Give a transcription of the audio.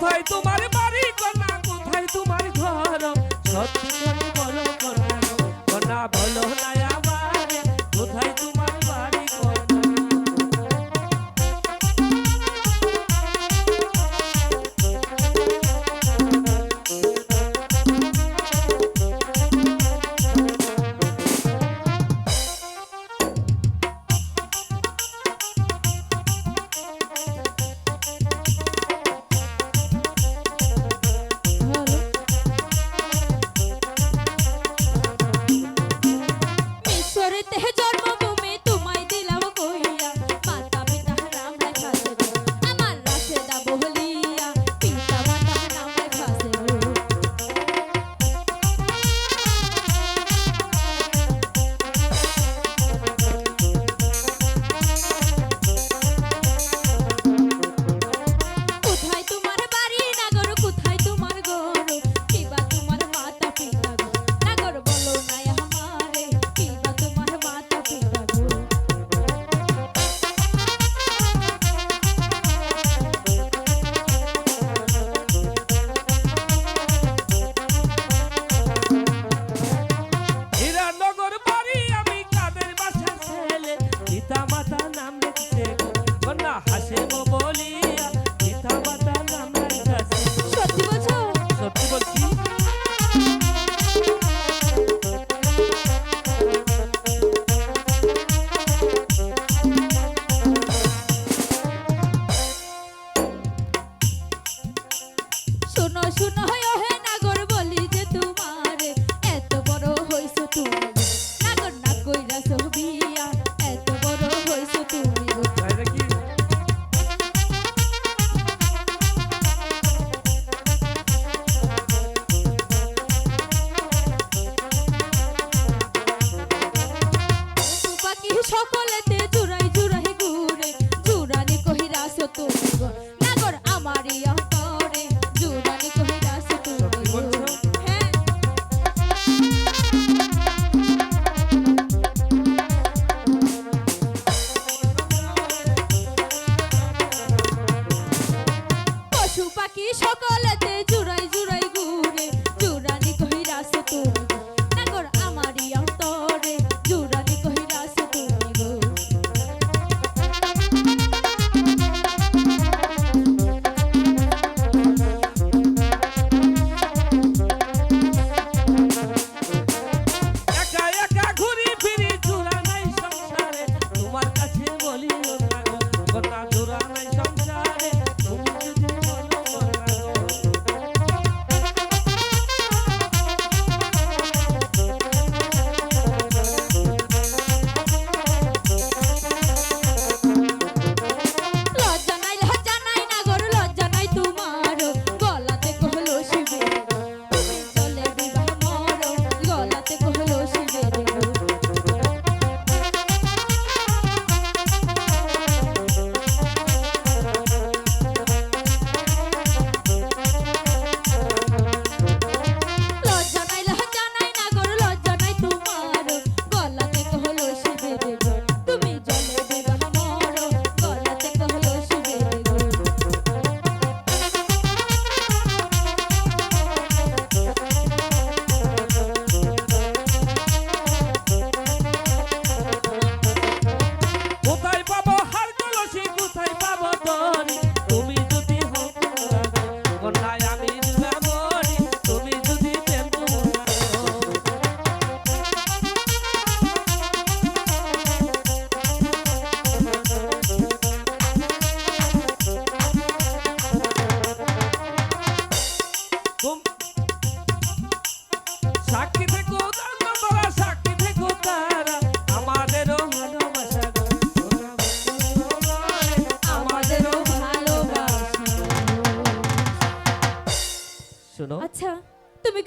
কোথায় তোমার বাড়ি কন্যা কোথায় তোমার ঘর সত্যি বলো কন্যা বলো নায়া Olivia.